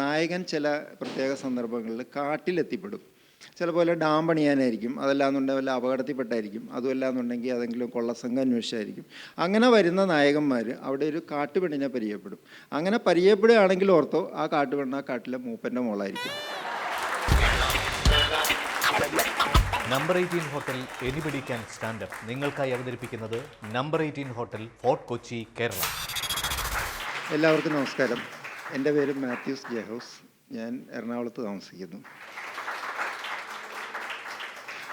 നായകൻ ചില പ്രത്യേക സന്ദർഭങ്ങളിൽ കാട്ടിലെത്തിപ്പെടും. ചിലപ്പോൾ ഡാം പണിയാനായിരിക്കും അതല്ലാന്നുണ്ടെങ്കിൽ വല്ല അപകടത്തിൽപ്പെട്ടായിരിക്കും അതുമല്ലാന്നുണ്ടെങ്കിൽ അതെങ്കിലും കൊള്ളസംഘം അന്വേഷിച്ചായിരിക്കും. അങ്ങനെ വരുന്ന നായകന്മാർ അവിടെ ഒരു കാട്ടുപെണ്ണിനെ പരിചയപ്പെടും. അങ്ങനെ പരിചയപ്പെടുകയാണെങ്കിൽ ഓർത്തോ ആ കാട്ടുപെണ്ണ് ആ കാട്ടിലെ മൂപ്പന്റെ മോളായിരിക്കും. Number eighteen hotel anybody can stand up നിങ്ങൾക്കായി അവതരിപ്പിക്കുന്നത് number eighteen hotel Fort Kochi Kerala. എല്ലാവർക്കും നമസ്കാരം. എന്റെ പേര് മാത്യൂസ് ജെഹൗസ്. ഞാൻ എറണാകുളത്ത് താമസിക്കുന്നു.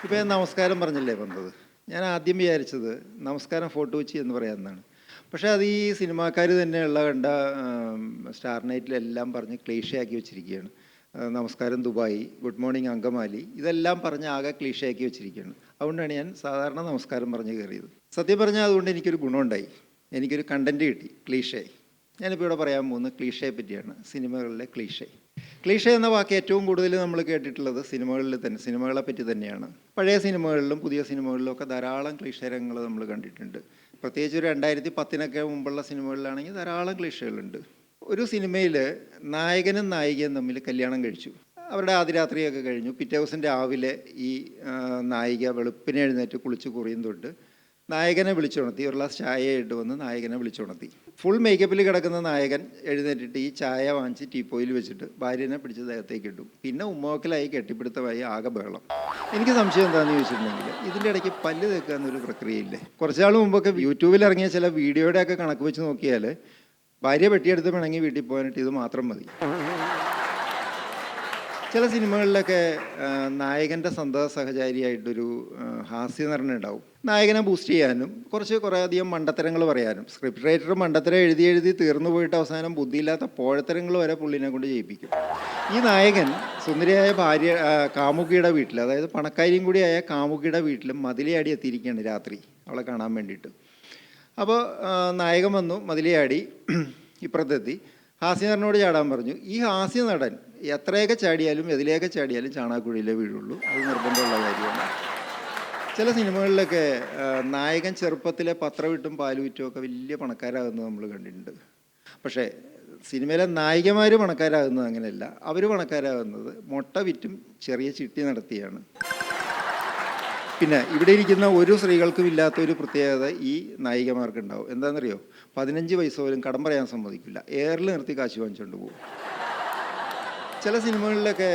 ഇപ്പോൾ ഞാൻ നമസ്കാരം പറഞ്ഞല്ലേ വന്നത് ഞാൻ ആദ്യം വിചാരിച്ചത് നമസ്കാരം ഫോട്ടോ വെച്ച് എന്ന് പറയാമെന്നാണ് പക്ഷേ അത് ഈ സിനിമാക്കാർ തന്നെയുള്ള കണ്ട സ്റ്റാർ നൈറ്റിലെല്ലാം പറഞ്ഞ് ക്ലീഷയാക്കി വെച്ചിരിക്കുകയാണ്. നമസ്കാരം ദുബായ് ഗുഡ് മോർണിംഗ് അങ്കമാലി ഇതെല്ലാം പറഞ്ഞ് ആകെ ക്ലീഷയാക്കി വെച്ചിരിക്കുകയാണ്. അതുകൊണ്ടാണ് ഞാൻ സാധാരണ നമസ്കാരം പറഞ്ഞ് കയറിയത്. സത്യം പറഞ്ഞാൽ അതുകൊണ്ട് എനിക്കൊരു ഗുണമുണ്ടായി. എനിക്കൊരു കണ്ടന്റ് കിട്ടി ക്ലീഷേ ഞാനിപ്പോൾ ഇവിടെ പറയാൻ പോകുന്നത് ക്ലീഷയെ പറ്റിയാണ് സിനിമകളിലെ ക്ലീഷേ. ക്ലീഷ എന്ന വാക്ക് ഏറ്റവും കൂടുതൽ നമ്മൾ കേട്ടിട്ടുള്ളത് സിനിമകളിൽ തന്നെ സിനിമകളെ പറ്റി തന്നെയാണ്. പഴയ സിനിമകളിലും പുതിയ സിനിമകളിലും ഒക്കെ ധാരാളം ക്ലീഷരങ്ങൾ നമ്മൾ കണ്ടിട്ടുണ്ട്. പ്രത്യേകിച്ച് ഒരു രണ്ടായിരത്തി പത്തിനൊക്കെ മുമ്പുള്ള സിനിമകളിലാണെങ്കിൽ ധാരാളം ക്ലീഷകളുണ്ട്. ഒരു സിനിമയിൽ നായകനും നായികയും തമ്മിൽ കല്യാണം കഴിച്ചു. അവരുടെ ആദ്യരാത്രിയൊക്കെ കഴിഞ്ഞു. പിറ്റേ ദിവസം രാവിലെ ഈ നായിക വെളുപ്പിനെ എഴുന്നേറ്റ് കുളിച്ച് കുറിയും തൊട്ട് നായകനെ വിളിച്ചുണർത്തി ഒരു ഗ്ലാസ് ചായ ഇട്ട് വന്ന് നായകനെ വിളിച്ചുണർത്തി ഫുൾ മേക്കപ്പിൽ കിടക്കുന്ന നായകൻ എഴുന്നേറ്റിട്ട് ഈ ചായ വാങ്ങിച്ച് ടീപ്പോയിൽ വെച്ചിട്ട് ഭാര്യനെ പിടിച്ച് ദേഹത്തേക്ക് ഇട്ടു. പിന്നെ ഉമ്മോക്കലായി കെട്ടിപ്പിടുത്തമായി ആകെ ബഹളം. എനിക്ക് സംശയം എന്താണെന്ന് ചോദിച്ചിട്ടുണ്ടെങ്കിൽ ഇതിന്റെ ഇടയ്ക്ക് പല്ല് തേക്കുക എന്നൊരു പ്രക്രിയയില്ലേ? കുറച്ചാൾ മുമ്പൊക്കെ യൂട്യൂബിൽ ഇറങ്ങിയ ചില വീഡിയോയുടെ ഒക്കെ കണക്ക് വെച്ച് നോക്കിയാൽ ഭാര്യ പെട്ടിയെടുത്ത് വേണമെങ്കിൽ വീട്ടിൽ പോകാനായിട്ട് ഇത് മാത്രം മതി. ചില സിനിമകളിലൊക്കെ നായകന്റെ സന്തത സഹചാരിയായിട്ടൊരു ആ, ഹാസ്യ നടൻ ഉണ്ടാവും നായകനെ ബൂസ്റ്റ് ചെയ്യാനും കുറച്ച് കുറേ അധികം മണ്ടത്തരങ്ങൾ പറയാനും. സ്ക്രിപ്റ്റ് റൈറ്റർ മണ്ടത്തരം എഴുതി എഴുതി തീർന്നു പോയിട്ട് അവസാനം ബുദ്ധിയില്ലാത്ത പോഴത്തരങ്ങൾ വരെ പുള്ളിനെ കൊണ്ട് ചെയ്യിപ്പിക്കും. ഈ നായകൻ സുന്ദരിയായ ഭാര്യ കാമുകിയുടെ വീട്ടിൽ അതായത് പണക്കാരിയും കൂടിയായ കാമുകിയുടെ വീട്ടിലും മതിലയാടി എത്തിയിരിക്കുകയാണ് രാത്രി അവളെ കാണാൻ വേണ്ടിയിട്ട്. അപ്പോൾ നായകൻ വന്നു മതിലയാടി ഇപ്പുറത്തെത്തി ഹാസ്യനടനോട് ചാടാൻ പറഞ്ഞു. ഈ ഹാസ്യ നടൻ എത്രയൊക്കെ ചാടിയാലും എതിലേക്ക് ചാടിയാലും ചാണാക്കുഴിയിലേ വീഴുള്ളൂ. അത് നിർബന്ധമുള്ള കാര്യമാണ്. ചില സിനിമകളിലൊക്കെ നായകൻ ചെറുപ്പത്തിലെ പത്രവിട്ടും പാലുവിറ്റും ഒക്കെ വലിയ പണക്കാരാകുന്നത് നമ്മൾ കണ്ടിട്ടുണ്ട്. പക്ഷേ സിനിമയിലെ നായികമാർ പണക്കാരാകുന്നത് അങ്ങനെയല്ല. അവർ പണക്കാരാകുന്നത് മുട്ട വിറ്റും ചെറിയ ചിട്ടി നടത്തിയാണ്. പിന്നെ ഇവിടെ ഇരിക്കുന്ന ഒരു സ്ത്രീകൾക്കും ഇല്ലാത്ത ഒരു പ്രത്യേകത ഈ നായികമാർക്ക് ഉണ്ടാവും എന്താണെന്നറിയോ? പതിനഞ്ച് വയസ്സ് പോലും കടം പറയാൻ സമ്മതിക്കില്ല. എയറിൽ നിർത്തി കാശ് വാങ്ങിച്ചുകൊണ്ട് പോകും. ചില സിനിമകളിലൊക്കെ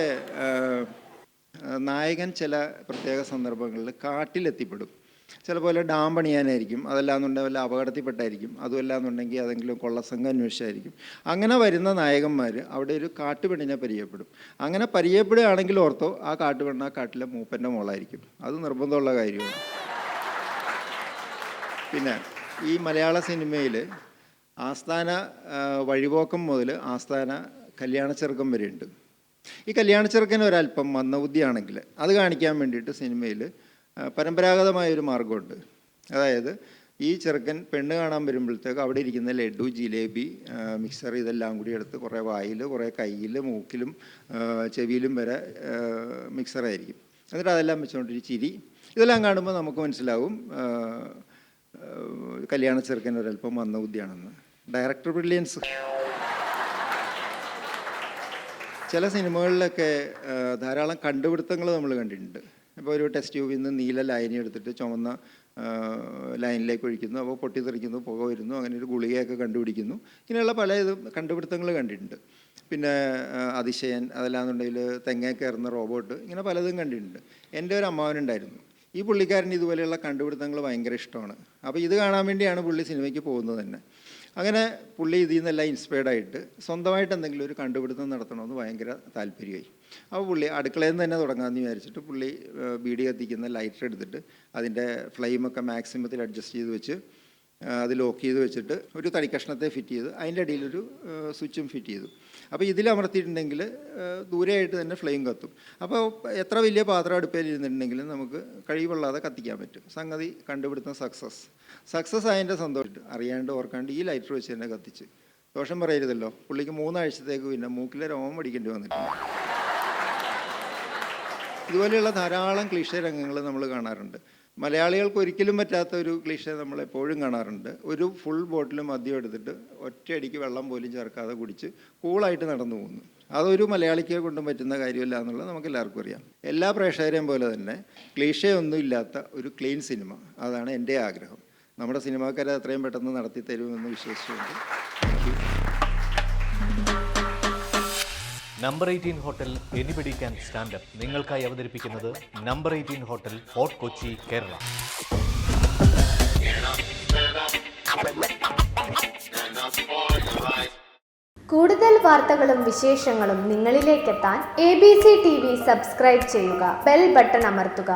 നായകൻ ചില പ്രത്യേക സന്ദർഭങ്ങളിൽ കാട്ടിലെത്തിപ്പെടും. ചിലപ്പോൾ വല്ല ഡാം പണിയാനായിരിക്കും അതല്ലാന്നുണ്ടെങ്കിൽ വല്ല അപകടത്തിൽപ്പെട്ടായിരിക്കും അതുമല്ലാന്നുണ്ടെങ്കിൽ അതെങ്കിലും കൊള്ളസംഘം അന്വേഷിച്ചായിരിക്കും. അങ്ങനെ വരുന്ന നായകന്മാർ അവിടെ ഒരു കാട്ടുപെണ്ണിനെ പരിചയപ്പെടും. അങ്ങനെ പരിചയപ്പെടുകയാണെങ്കിൽ ഓർത്തോ ആ കാട്ടുപെണ്ണ് ആ കാട്ടിലെ മൂപ്പന്റെ മോളായിരിക്കും. അത് നിർബന്ധമുള്ള കാര്യമാണ്. പിന്നെ ഈ മലയാള സിനിമയിൽ ആസ്ഥാന വഴിപോക്കം മുതൽ ആസ്ഥാന കല്യാണ ചെറുക്കം വരെയുണ്ട്. ഈ കല്യാണ ചെറുക്കൻ ഒരല്പം മന്ദബുദ്ധിയാണെങ്കിൽ അത് കാണിക്കാൻ വേണ്ടിയിട്ട് സിനിമയിൽ പരമ്പരാഗതമായ ഒരു മാർഗമുണ്ട് അതായത് ഈ ചെറുക്കൻ പെണ്ണ് കാണാൻ വരുമ്പോഴത്തേക്ക് അവിടെ ഇരിക്കുന്ന ലഡു ജിലേബി മിക്സർ ഇതെല്ലാം കൂടി എടുത്ത് കുറേ വായിൽ കുറേ കയ്യിൽ മൂക്കിലും ചെവിയിലും വരെ മിക്സറായിരിക്കും എന്നിട്ട് അതെല്ലാം വെച്ചുകൊണ്ടൊരു ചിരി. ഇതെല്ലാം കാണുമ്പോൾ നമുക്ക് മനസ്സിലാവും കല്യാണ ചെറുക്കൻ ഒരല്പം വന്ന ബുദ്ധിയാണെന്ന്. Director brilliance. ചില സിനിമകളിലൊക്കെ ധാരാളം കണ്ടുപിടുത്തങ്ങൾ നമ്മൾ കണ്ടിട്ടുണ്ട്. ഇപ്പോൾ ഒരു ടെസ്റ്റ് ട്യൂബിൽ നിന്ന് നീല ലൈനി എടുത്തിട്ട് ചുമന്ന ലൈനിലേക്ക് ഒഴിക്കുന്നു. അപ്പോൾ പൊട്ടിത്തെറിക്കുന്നു പുക വരുന്നു അങ്ങനെ ഒരു ഗുളികയൊക്കെ കണ്ടുപിടിക്കുന്നു. ഇങ്ങനെയുള്ള പല ഇത് കണ്ടുപിടുത്തങ്ങൾ കണ്ടിട്ടുണ്ട്. പിന്നെ അതിശയൻ അതല്ലാന്നുണ്ടെങ്കിൽ തെങ്ങേ കയറുന്ന റോബോട്ട് ഇങ്ങനെ പലതും കണ്ടിട്ടുണ്ട്. എന്റെ ഒരു അമ്മാവനുണ്ടായിരുന്നു. ഈ പുള്ളിക്കാരൻ ഇതുപോലെയുള്ള കണ്ടുപിടുത്തങ്ങൾ ഭയങ്കര ഇഷ്ടമാണ്. അപ്പോൾ ഇത് കാണാൻ വേണ്ടിയാണ് പുള്ളി സിനിമയ്ക്ക് പോകുന്നത് തന്നെ. അങ്ങനെ പുള്ളി ഇതിൽ നിന്നെല്ലാം ഇൻസ്പയർഡായിട്ട് സ്വന്തമായിട്ട് എന്തെങ്കിലും ഒരു കണ്ടുപിടുത്തം നടത്തണമെന്ന് ഭയങ്കര താല്പര്യമായി. അപ്പോൾ പുള്ളി അടുക്കളയിൽ നിന്ന് തന്നെ തുടങ്ങാമെന്ന് വിചാരിച്ചിട്ട് പുള്ളി ബീഡി കത്തിക്കുന്ന ലൈറ്റർ എടുത്തിട്ട് അതിന്റെ ഫ്ലെയിമൊക്കെ മാക്സിമത്തിൽ അഡ്ജസ്റ്റ് ചെയ്ത് വെച്ച് അത് ലോക്ക് ചെയ്ത് വെച്ചിട്ട് ഒരു തടി കഷ്ണത്തെ ഫിറ്റ് ചെയ്ത് അതിന്റെ അടിയിലൊരു ആ, സ്വിച്ചും ഫിറ്റ് ചെയ്തു. അപ്പോൾ ഇതിൽ അമർത്തിയിട്ടുണ്ടെങ്കിൽ ദൂരെയായിട്ട് തന്നെ ഫ്ലെയിം കത്തും. അപ്പോൾ എത്ര വലിയ പാത്രം അടുപ്പയിൽ ഇരുന്നിട്ടുണ്ടെങ്കിലും നമുക്ക് കഴിവുള്ളാതെ കത്തിക്കാൻ പറ്റും. സംഗതി കണ്ടുപിടുത്തം സക്സസ്. സക്സസ് ആയതിന്റെ സന്തോഷം. അറിയാണ്ട് ഓർക്കാണ്ട് ഈ ലൈറ്റർ വെച്ച് തന്നെ കത്തിച്ച്. ദോഷം പറയരുതല്ലോ. പുള്ളിക്ക് മൂന്നാഴ്ചത്തേക്ക് പിന്നെ മൂക്കിലെ രോമം പഠിക്കേണ്ടി വന്നിട്ടുണ്ട്. ഇതുപോലെയുള്ള ധാരാളം ക്ലീഷ രംഗങ്ങൾ നമ്മൾ കാണാറുണ്ട്. മലയാളികൾക്ക് ഒരിക്കലും പറ്റാത്ത ഒരു ക്ലീഷ നമ്മൾ എപ്പോഴും കാണാറുണ്ട്. ഒരു ഫുൾ ബോട്ടിൽ മദ്യം എടുത്തിട്ട് ഒറ്റയടിക്ക് വെള്ളം പോലും ചേർക്കാതെ കുടിച്ച് കൂളായിട്ട് നടന്നു പോകുന്നു. അതൊരു മലയാളിക്ക് കൊണ്ടും പറ്റുന്ന കാര്യമല്ല എന്നുള്ളത് നമുക്ക് എല്ലാവർക്കും അറിയാം. എല്ലാ പ്രേക്ഷകരെയും പോലെ തന്നെ ക്ലീഷയൊന്നും ഇല്ലാത്ത ഒരു ക്ലീൻ സിനിമ അതാണ് എന്റെ ആഗ്രഹം. നമ്മുടെ സിനിമാക്കാരെ അത്രയും പെട്ടെന്ന് നടത്തി തരുമെന്ന് വിശ്വസിച്ചുകൊണ്ട് number eighteen hotel anybody can stand up നിങ്ങൾക്കായി അവതരിപ്പിക്കുന്നത് number eighteen hotel Fort Kochi Kerala. കൂടുതൽ വാർത്തകളും വിശേഷങ്ങളും നിങ്ങളിലേക്കെത്താൻ A B C T V subscribe ചെയ്യുക. ബെൽ ബട്ടൺ അമർത്തുക.